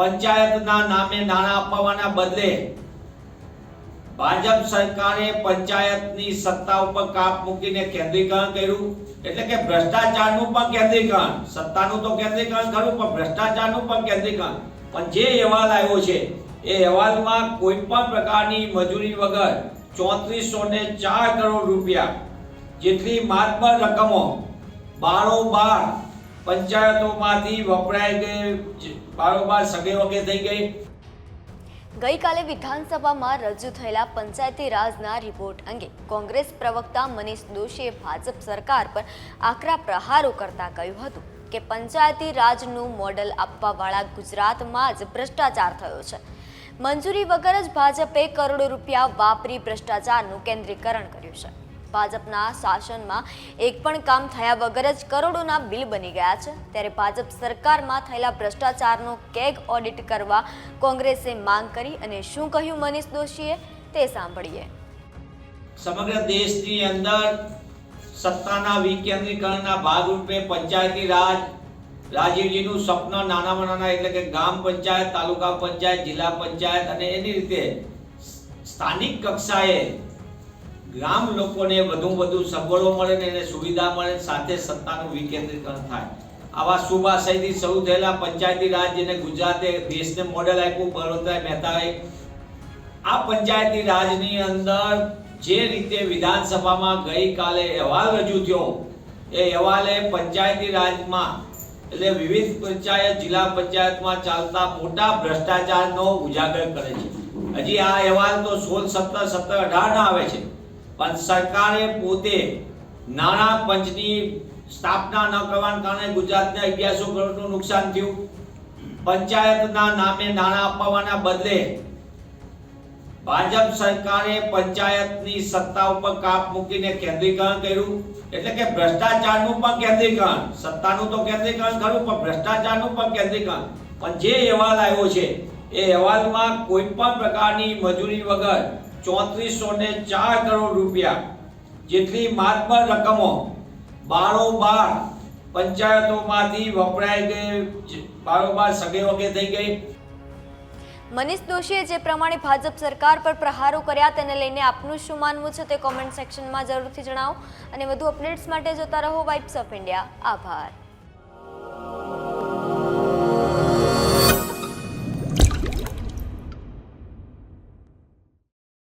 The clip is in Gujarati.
પંચાયતના નામે નાણાં અપાવવાના બદલે ભાજપ સરકારે પંચાયતની સત્તા ઉપર કાપ મૂકીને કેન્દ્રીકરણ કર્યું. એટલે કે ભ્રષ્ટાચારનું પણ કેન્દ્રીકરણ. સત્તાનું તો કેન્દ્રીકરણ ખરું, પણ ભ્રષ્ટાચારનું પણ કેન્દ્રીકરણ. પણ જે અહેવાલ આવ્યો છે, એ અહેવાલમાં કોઈ પણ પ્રકારની મજૂરી વગર ચોત્રીસો ને ચાર કરોડ રૂપિયા જેટલી માતબર રકમો બારોબાર પંચાયતોમાંથી વપરાઈ ગઈ બારોબાર સગે વગે થઈ ગઈ? ગઈકાલે વિધાનસભામાં રજૂ થયેલા પંચાયતી રાજના રિપોર્ટ અંગે કોંગ્રેસ પ્રવક્તા મનીષ દોશીએ ભાજપ સરકાર પર આકરા પ્રહારો કરતા કહ્યું હતું કે પંચાયતી રાજનું મોડલ આપવાવાળા ગુજરાતમાં જ ભ્રષ્ટાચાર થયો છે. મંજૂરી વગર જ ભાજપે કરોડો રૂપિયા વાપરી ભ્રષ્ટાચારનું કેન્દ્રીકરણ કર્યું છે. ભાજપના શાસનમાં એક પણ કામ થયા વગર જ કરોડોના બિલ બની ગયા છે. ત્યારે ભાજપ સરકારમાં થયેલા ભ્રષ્ટાચારનો કેગ ઓડિટ કરવા કોંગ્રેસે માંગ કરી અને શું કહ્યું મનીષ દોશીએ તે સાંભળીએ. સમગ્ર દેશની અંદર સત્તાના વિકેન્દ્રીકરણના ભાગરૂપે પંચાયતી રાજ, રાજીવજીનું સ્વપ્ન નાનામાં નાના એટલે કે ગામ પંચાયત, તાલુકા પંચાયત, જિલ્લા પંચાયત અને એની રીતે સ્થાનિક કક્ષાએ ગ્રામ લોકોને વધુ વધુ સગવડો મળે ને એને સુવિધા મળે, સાથે સત્તાનું વિકેન્દ્રીકરણ થાય. આવા શુભ શરૂ થયેલા પંચાયતી રાજ જેને ગુજરાતે દેશને મોડેલ આપ્યું, બળવંતરાય મહેતાએ, આ પંચાયતી રાજની અંદર જે રીતે વિધાનસભામાં ગઈકાલે અહેવાલ રજૂ થયો, એ અહેવાલે પંચાયતી રાજમાં, એટલે વિવિધ પંચાયત, જિલ્લા પંચાયતમાં ચાલતા મોટા ભ્રષ્ટાચારનો ઉજાગર કરે છે. હજી આ અહેવાલ તો સોળ, સત્તર સત્તર, અઢાર આવે છે. પણ સરકારે પોતે નાણાં પંચની સ્થાપના ન કરવાના કારણે ગુજરાતને અગિયારસો કરોડનું નુકસાન થયું. પંચાયતના નામે નાણાં અપાવવાના બદલે ભાજપ સરકારે પંચાયતની સત્તા ઉપર કાપ મૂકીને કેન્દ્રીકરણ કર્યું. એટલે કે ભ્રષ્ટાચારનું પણ કેન્દ્રીકરણ. સત્તાનું તો કેન્દ્રીકરણ ખરું, પણ ભ્રષ્ટાચારનું પણ કેન્દ્રીકરણ. પણ જે અહેવાલ આવ્યો છે, એ અહેવાલમાં કોઈ પણ પ્રકારની મજૂરી વગર ચોત્રીસો ને ચાર કરોડ રૂપિયા. જેટલી માતબર રકમો બારોબાર પંચાયતોમાંથી વપરાઈ ગઈ બારોબાર સગે વગે થઈ ગઈ. મનીષ દોશીએ જે પ્રમાણે ભાજપ સરકાર પર પ્રહારો કર્યા તેને લઈને આપનું શું માનવું છે તે કોમેન્ટ સેક્શનમાં જરૂરથી જણાવો. અને વધુ અપડેટ્સ માટે જોતા રહો વાઇબ્સ ઓફ ઇન્ડિયા આભાર.